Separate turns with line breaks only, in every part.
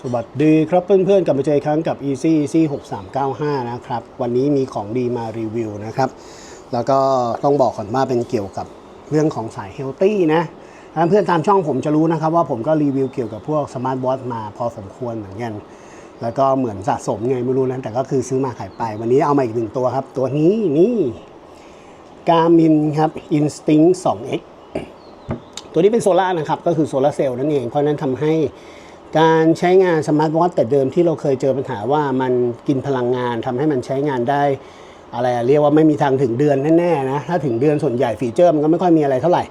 สวัสดีครับเพื่อนๆกลับมาเจออีกครั้งกับ Easy Easy 6395 นะครับ วันนี้มีของดีมารีวิวนะครับ แล้วก็ต้องบอกก่อนว่าเป็นเกี่ยวกับเรื่องของสายเฮลตี้นะถ้าเพื่อนตามช่องผมจะรู้นะครับ ว่าผมก็รีวิวเกี่ยวกับพวกสมาร์ทวอทมาพอสมควรเหมือนกัน แล้วก็เหมือนสะสมไงไม่รู้นะแต่ก็คือซื้อมาขายไป วันนี้เอามาอีกหนึ่งตัวครับ ตัวนี้นี่ Garmin ครับ Instinct 2X ตัวนี้เป็นโซล่านะครับก็คือโซลาร์เซลล์นั่นเองเพราะนั้นทำให้ การใช้งานสมาร์ทวอทแต่เดิมที่เราเคยเจอปัญหาว่ามันกินพลังงานทำให้มันใช้งานได้ อะไรเรียกว่าไม่มีทางถึงเดือนแน่ๆนะ ถ้าถึงเดือนส่วนใหญ่ฟีเจอร์มันก็ไม่ค่อยมีอะไรเท่าไหร่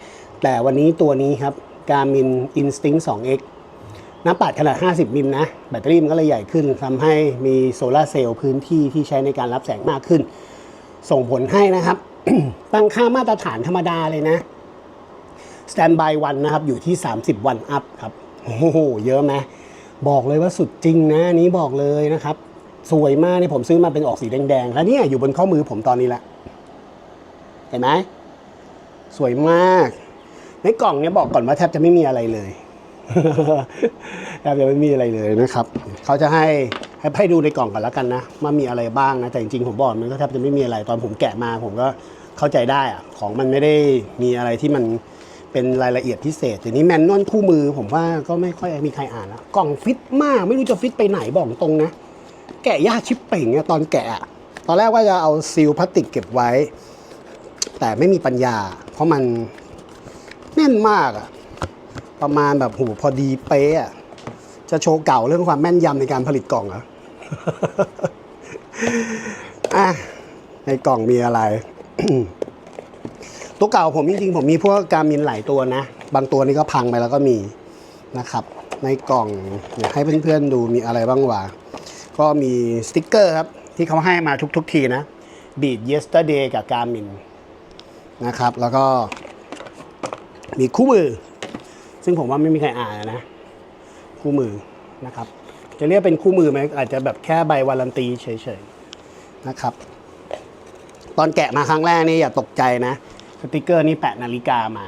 แต่วันนี้ตัวนี้ครับ Garmin Instinct 2X หน้าปัดขนาด 50 มิลนะ แบตเตอรี่มันก็เลยใหญ่ขึ้นทำให้มีโซลาร์เซลล์พื้นที่ที่ใช้ในการรับแสงมากขึ้น ส่งผลให้นะครับ ตั้งค่ามาตรฐานธรรมดาเลยนะสแตนบายวันนะครับ อยู่ที่ 30 วันอัพครับ โอ้โห เยอะไหม บอกเลยว่าสุดจริงนะนนี้บอกเลยนะครับ สวยมากนี่ผมซื้อมาเป็นออกสีแดงๆ แล้วเนี่ยอยู่บนข้อมือผมตอนนี้ละเห็นไหมสวยมาก ในกล่องเนี่ยบอกก่อนว่าแทบจะไม่มีอะไรเลยแทบจะไม่มีอะไรเลยนะครับเขาจะให้ให้ให้ดูในกล่องก่อนแล้วกันนะว่ามีอะไรบ้างนะแต่จริงๆผมบอกมันก็แทบจะไม่มีอะไรตอนผมแกะมา ผมก็เข้าใจได้อะของมันไม่ได้มีอะไรที่มัน เป็นรายละเอียดพิเศษทีนี้แมนนวลคู่มือผมว่าก็ไม่ค่อยมีใครอ่านล้วกล่องฟิตมากไม่รู้จะฟิตไปไหนบอกตรงนะ แกะยากชิปเป่งเนี่ยตอนแกะ ตอนแรกว่าจะเอาซีลพลาสติกเก็บไว้ แต่ไม่มีปัญญา เพราะมันแน่นมากอะประมาณแบบหูพอดีเป๊ะอะจะโชว์เก่าเรื่องความแม่นยำในการผลิตกล่องเหรออะในกล่องมีอะไร ตัวเก่าผมจริงๆผมมีพวกการมินหลายตัวนะ บางตัวนี่ก็พังไปแล้วก็มีนะครับ ในกล่องเดี๋ยวให้เพื่อนๆดูมีอะไรบ้างวะก็มีสติกเกอร์ครับ ที่เขาให้มาทุกๆทีนะ Beat Yesterday กับ Garmin นะครับ แล้วก็มีคู่มือ ซึ่งผมว่าไม่มีใครอ่านนะ คู่มือนะครับ จะเรียกเป็นคู่มือไหมอาจจะแบบแค่ใบวารันตีเฉยๆนะครับ ตอนแกะมาครั้งแรกนี่อย่าตกใจนะ สติกเกอร์นี่แปะนาฬิกามา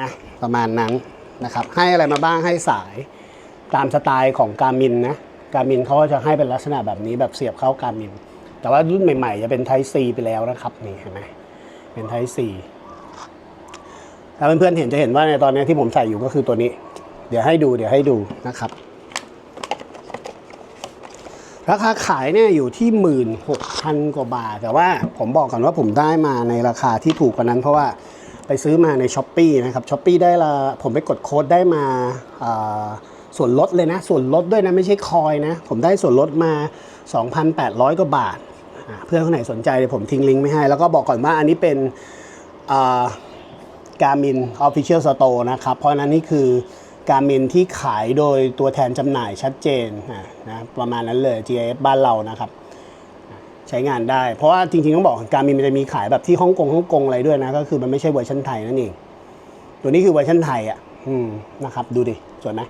นะประมาณนั้นนะครับ ให้อะไรมาบ้างให้สายตามสไตล์ของการมินนะการมินเขาจะให้เป็นลักษณะแบบนี้แบบเสียบเข้าการมิน แต่ว่ารุ่นใหม่ๆ จะเป็นไทซีไปแล้วนะครับนี่เห็นไหมเป็นไทซีถ้าเพื่อนๆเห็นจะเห็นว่าในตอนนี้ที่ผมใส่อยู่ก็คือตัวนี้ เดี๋ยวให้ดูเดี๋ยวให้ดูนะครับ ราคาขายเนี่ยอยู่ที่หมื่นหกพันกว่าบาท แต่ว่าผมบอกก่อนว่าผมได้มาในราคาที่ถูกกว่านั้น เพราะว่าไปซื้อมาในช้อปปีนะครับช้อปปีได้ละผมไปกดโค้ดได้มาส่วนลดเลยนะ ส่วนลดด้วยนะ ไม่ใช่คอยนะ ผมได้ส่วนลดมา 2,800 กว่าบาท เพื่อนคนไหนสนใจเดี๋ยวผมทิ้งลิงก์ไม่ให้ แล้วก็บอกก่อนว่าอันนี้เป็นการมินออฟฟิเชียลสโตร์นะครับ เพราะฉะนั้นนี่คือ การเมนที่ขายโดยตัวแทนจำหน่ายชัดเจนนะประมาณนั้นเลย GIF บ้านเรานะครับ ใช้งานได้ เพราะว่าจริงๆต้องบอกการมินมันจะมีขายแบบที่ฮ่องกงฮ่องกงอะไรด้วยนะ ก็คือมันไม่ใช่เวอร์ชันไทยนั่นเอง ตัวนี้คือเวอร์ชันไทยอะนะครับ ดูดิสวยไหม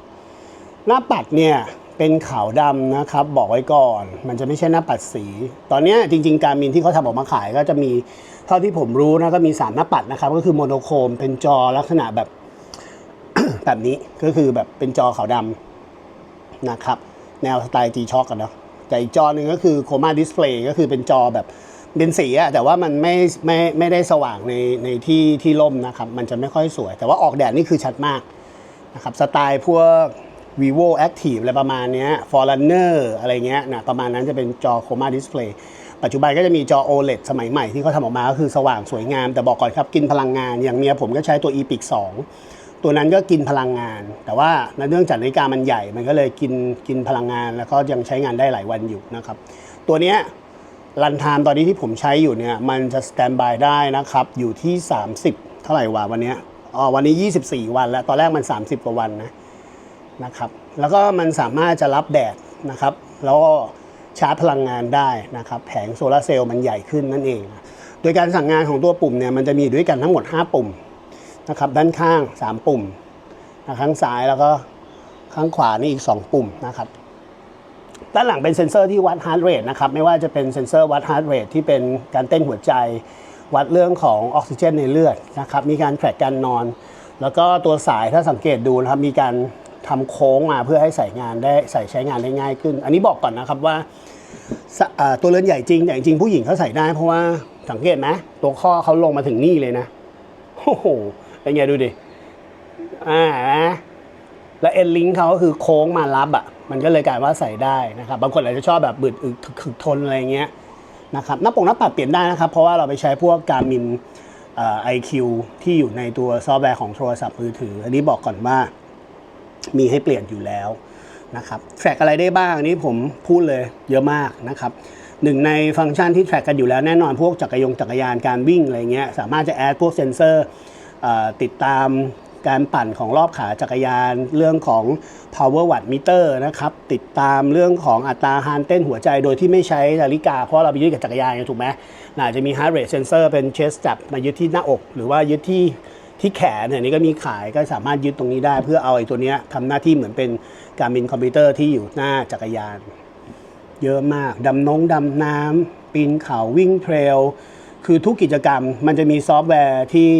หน้าปัดเนี่ยเป็นขาวดำนะครับ บอกไว้ก่อน มันจะไม่ใช่หน้าปัดสี ตอนนี้จริง ๆ การมินที่เขาทำออกมาขายก็จะมีเท่าที่ผมรู้นะก็มีสามหน้าปัดนะครับ ก็คือโมโนโครมเป็นจอลักษณะแบบ แบบนี้ก็คือแบบเป็นจอขาวดำนะครับ แนวสไตล์ G Shock กันเนาะแต่อีกจอหนึ่งก็คือ Chroma Display ก็คือเป็นจอแบบเป็นสีอะแต่ว่ามันไม่ไม่ไม่ได้สว่างในในที่ที่ร่มนะครับ มันจะไม่ค่อยสวย แต่ว่าออกแดดนี่คือชัดมากนะครับสไตล์พวก vivo active อะไรประมาณนี้ forerunner อะไรเงี้ยนะประมาณนั้นจะเป็นจอ Chroma Display ปัจจุบันก็จะมีจอ OLED สมัยใหม่ที่เขาทำออกมาก็คือสว่างสวยงาม แต่บอกก่อนครับกินพลังงาน อย่างเมียผมก็ใช้ตัว Epic 2 ตัวนั้นก็กินพลังงาน แต่ว่าเนื่องจากนาฬิกามันใหญ่ มันก็เลยกินกินพลังงาน แล้วก็ยังใช้งานได้หลายวันอยู่นะครับ ตัวเนี้ยรันไทม์ตอนนี้ที่ผมใช้อยู่เนี่ยมันจะสแตนบายได้นะครับอยู่ที่ 30 เท่าไหร่วะวันนี้อ๋อวันนี้ 24 วันแล้วตอนแรกมัน 30 กว่าวันนะนะครับ แล้วก็มันสามารถจะรับแดดนะครับ แล้วก็ชาร์จพลังงานได้นะครับ แผงโซลาร์เซลล์มันใหญ่ขึ้นนั่นเอง โดยการสั่งงานของตัวปุ่มเนี่ยมันจะมีด้วยกันทั้งหมด 5 ปุ่ม นะครับด้านข้าง 3 ปุ่มนะข้างซ้ายแล้วก็ข้างขวานี่อีก 2 ปุ่มนะครับด้านหลังเป็นเซ็นเซอร์ที่วัดฮาร์ดเรทนะครับไม่ว่าจะเป็นเซ็นเซอร์วัดฮาร์ดเรทที่เป็นการเต้นหัวใจ วัดเรื่องของออกซิเจนในเลือดนะครับมีการแทร็กการนอน แล้วก็ตัวสายถ้าสังเกตดูนะครับมีการทำโค้งมาเพื่อให้ใส่งานได้ใส่ใช้งานได้ง่ายขึ้น อันนี้บอกก่อนนะครับว่าตัวเรือนใหญ่จริงแต่จริงผู้หญิงเขาใส่ได้ เพราะว่าสังเกตไหมตัวข้อเขาลงมาถึงนี่เลยนะโอ้โห เป็นไงดูดิ อ่าแล้วเอ็นลิงเขาก็คือโค้งมารับอะ มันก็เลยกลายว่าใส่ได้นะครับ บางคนอาจจะชอบแบบบึดอึกถึกทนอะไรเงี้ยนะครับหน้าปกหน้าปัดเปลี่ยนได้นะครับ เพราะว่าเราไปใช้พวกการมินไอคิวที่อยู่ในตัวซอฟต์แวร์ของโทรศัพท์มือถือ อันนี้บอกก่อนว่ามีให้เปลี่ยนอยู่แล้วนะครับแทร็กอะไรได้บ้างอันนี้ผมพูดเลยเยอะมากนะครับหนึ่งในฟังก์ชันที่แทร็กกันอยู่แล้วแน่นอนพวกจักรยงจักรยานการวิ่งอะไรเงี้ยสามารถจะแอดพวกเซนเซอร์ ติดตามการปั่นของรอบขาจักรยาน เรื่องของ power watt meter นะครับ ติดตามเรื่องของอัตราฮาร์เต้นหัวใจโดยที่ไม่ใช้นาฬิกา เพราะเราไปยึดกับจักรยานถูกไหมน่าจะมี heart rate sensor เป็นเชสจับมายึดที่หน้าอก หรือว่ายึดที่ที่แขนเนี่ยนี่ก็มีขายก็สามารถยึดตรงนี้ได้ เพื่อเอาไอ้ตัวนี้ทำหน้าที่เหมือนเป็นการบินคอมพิวเตอร์ที่อยู่หน้าจักรยาน เยอะมากดำนงดำน้ำปีนเขาวิ่งเทรลคือทุกกิจกรรมมันจะมีซอฟต์แวร์ที่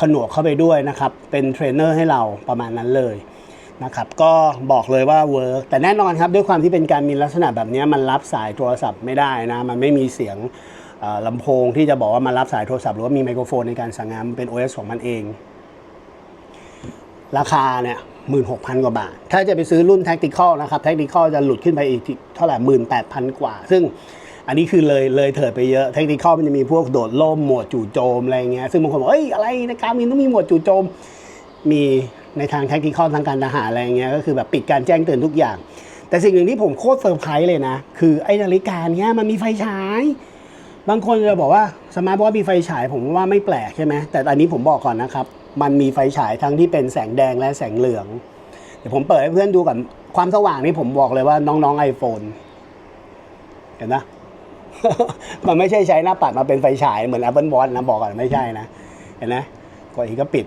ผนวกเข้าไปด้วยนะครับ เป็นเทรนเนอร์ให้เราประมาณนั้นเลยนะครับก็บอกเลยว่าเวิร์กแต่แน่นอนครับด้วยความที่เป็นการมีลักษณะแบบนี้มันรับสายโทรศัพท์ไม่ได้นะ มันไม่มีเสียงลำโพงที่จะบอกว่ามารับสายโทรศัพท์หรือว่ามีไมโครโฟนในการสั่งงานมันเป็น OS ของมันเอง ราคาเนี่ยหมื่นหกพันกว่าบาท ถ้าจะไปซื้อรุ่น Tactical นะครับ Tactical จะหลุดขึ้นไปอีกเท่าไหร่หมื่นแปดพันกว่า ซึ่ง อันนี้คือเลยเลยเถิดไปเยอะ Tactical มันจะมีพวกโดดล่มหมวดจู่โจมอะไรเงี้ยซึ่งบางคนบอกเอ้ยอะไรในการมินต้องมีหมวดจู่โจมมีในทาง Tactical ทางการทหารอะไรเงี้ยก็คือแบบปิดการแจ้งเตือนทุกอย่าง แต่สิ่งหนึ่งที่ผมโคตรเซอร์ไพรส์เลยนะ คือไอ้นาฬิกาเนี้ยมันมีไฟฉาย บางคนจะบอกว่าสมาร์ทวอทมีไฟฉาย ผมว่าไม่แปลกใช่ไหมแต่อันนี้ผมบอกก่อนนะครับ มันมีไฟฉายทั้งที่เป็นแสงแดงและแสงเหลือง เดี๋ยวผมเปิดให้เพื่อนดูก่อนความสว่างนี่ผมบอกเลยว่าน้องๆ iPhone เห็นนะ มันไม่ใช่ใช้หน้าปัดมาเป็นไฟฉายเหมือน Apple Watch นะบอกก่อนไม่ใช่นะ เห็นไหมกดอีกก็ปิด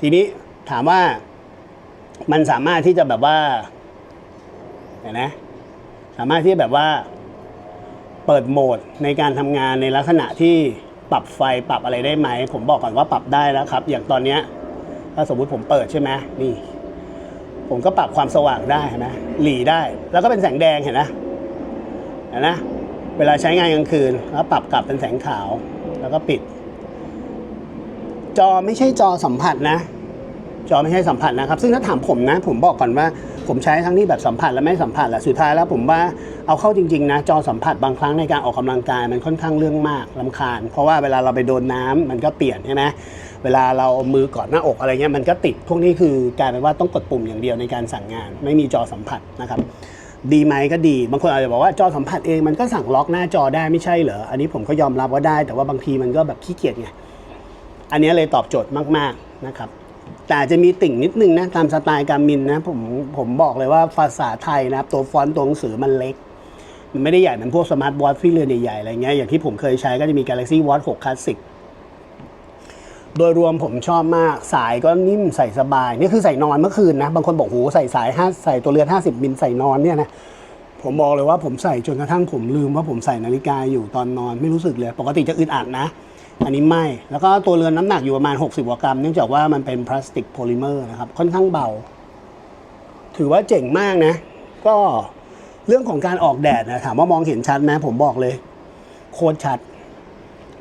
ทีนี้ถามว่ามันสามารถที่จะแบบว่า เห็นไหมสามารถที่แบบว่าเปิดโหมดในการทำงานในลักษณะที่ปรับไฟปรับอะไรได้ไหม ผมบอกก่อนว่าปรับได้แล้วครับ อย่างตอนเนี้ยถ้าสมมุติผมเปิดใช่ไหมนี่ ผมก็ปรับความสว่างได้เห็นไหมหลีได้ แล้วก็เป็นแสงแดงเห็นนะเห็นนะ เวลาใช้งานกลางคืนแล้วปรับกลับเป็นแสงขาว แล้วก็ปิด จอไม่ใช่จอสัมผัสนะ จอไม่ใช่สัมผัสนะครับ ซึ่งถ้าถามผมนะ ผมบอกก่อนว่าผมใช้ทั้งที่แบบสัมผัสและไม่สัมผัสแหละสุดท้ายแล้วผมว่าเอาเข้าจริงๆนะจอสัมผัสบางครั้งในการออกกำลังกายมันค่อนข้างเรื่องมากลำคาญ เพราะว่าเวลาเราไปโดนน้ำมันก็เปลี่ยนใช่ไหมเวลาเราเอามือกอดหน้าอกอะไรเงี้ยมันก็ติดพวกนี้คือกลายเป็นว่าต้องกดปุ่มอย่างเดียวในการสั่งงาน ไม่มีจอสัมผัสนะครับ ดีไหมก็ดี บางคนอาจจะบอกว่าจอสัมผัสเองมันก็สั่งล็อกหน้าจอได้ไม่ใช่เหรอ อันนี้ผมก็ยอมรับว่าได้ แต่ว่าบางทีมันก็แบบขี้เกียจไง อันนี้เลยตอบโจทย์มาก ๆ นะครับ แต่จะมีติ่งนิดนึงนะตามสไตล์การมินนะผมผมบอกเลยว่าภาษาไทยนะครับตัวฟอนต์ตัวหนังสือมันเล็ก มันไม่ได้ใหญ่เหมือนพวกสมาร์ทวอทที่เรือนใหญ่ๆอะไรเงี้ยอย่างที่ผมเคยใช้ก็จะมี Galaxy Watch 6 Classic โดยรวมผมชอบมาก สายก็นิ่มใส่สบาย นี่คือใส่นอนเมื่อคืนนะ บางคนบอกโหใส่สายห้าใส่ตัวเรือน 50 มิลใส่นอนเนี่ยนะผมบอกเลยว่าผมใส่จนกระทั่งผมลืมว่าผมใส่นาฬิกาอยู่ตอนนอนไม่รู้สึกเลย ปกติจะอึดอัดนะ อันนี้ไม่ แล้วก็ตัวเรือนน้ำหนักอยู่ประมาณ 60กว่ากรัม เนื่องจากว่ามันเป็นพลาสติกโพลิเมอร์นะครับค่อนข้างเบา ถือว่าเจ๋งมากนะ ก็เรื่องของการออกแดดนะถามว่ามองเห็นชัดไหมผมบอกเลย โคตรชัด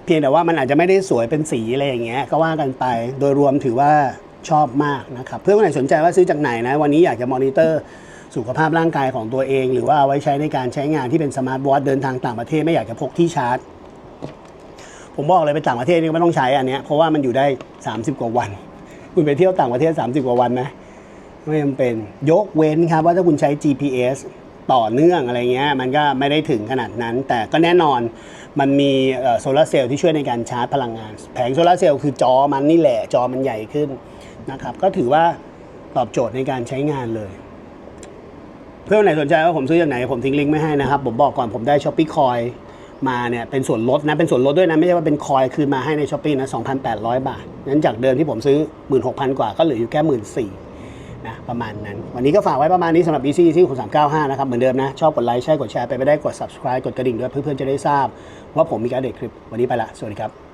เพียงแต่ว่ามันอาจจะไม่ได้สวยเป็นสีอะไรอย่างเงี้ยก็ว่ากันไปโดยรวมถือว่าชอบมากนะครับเพื่อนคนไหนสนใจว่าซื้อจากไหนนะ วันนี้อยากจะมอนิเตอร์สุขภาพร่างกายของตัวเอง หรือว่าเอาไว้ใช้ในการใช้งานที่เป็นสมาร์ทวอทเดินทางต่างประเทศไม่อยากจะพกที่ชาร์จ ผมบอกเลยไปต่างประเทศนี่ไม่ต้องใช้อันเนี้ยเพราะว่ามันอยู่ได้ 30 กว่าวัน คุณไปเที่ยวต่างประเทศ 30 กว่าวันไหมไม่จำเป็นยกเว้นครับว่าถ้าคุณใช้ GPS ต่อเนื่องอะไรเงี้ยมันก็ไม่ได้ถึงขนาดนั้น แต่ก็แน่นอนมันมีโซลาร์เซลล์ที่ช่วยในการชาร์จพลังงาน แผงโซลาร์เซลล์คือจอมันนี่แหละจอมันใหญ่ขึ้นนะครับ ก็ถือว่าตอบโจทย์ในการใช้งานเลย เพื่อนคนไหนสนใจว่าผมซื้อจากไหน ผมทิ้งลิงก์ไม่ให้นะครับ ผมบอกก่อนผมได้ช้อปปี้คอยมาเนี่ยเป็นส่วนลดนะเป็นส่วนลดด้วยนะไม่ใช่ว่าเป็นคอยคืนมาให้ในช้อปปี้นะ2,800 บาทนั้นจากเดิมที่ผมซื้อ 16,000 กว่าก็เหลืออยู่แค่ 14,000 นะประมาณนั้น วันนี้ก็ฝากไว้ประมาณนี้สำหรับ BC ที่คุณ395 นะครับ เหมือนเดิมนะ ชอบกดไลค์ใช่กดแชร์ไปไม่ได้กด subscribe กดกระดิ่งด้วยเพื่อนๆจะได้ทราบ ว่าผมมีการเด็ดคลิปวันนี้ไปละสวัสดีครับ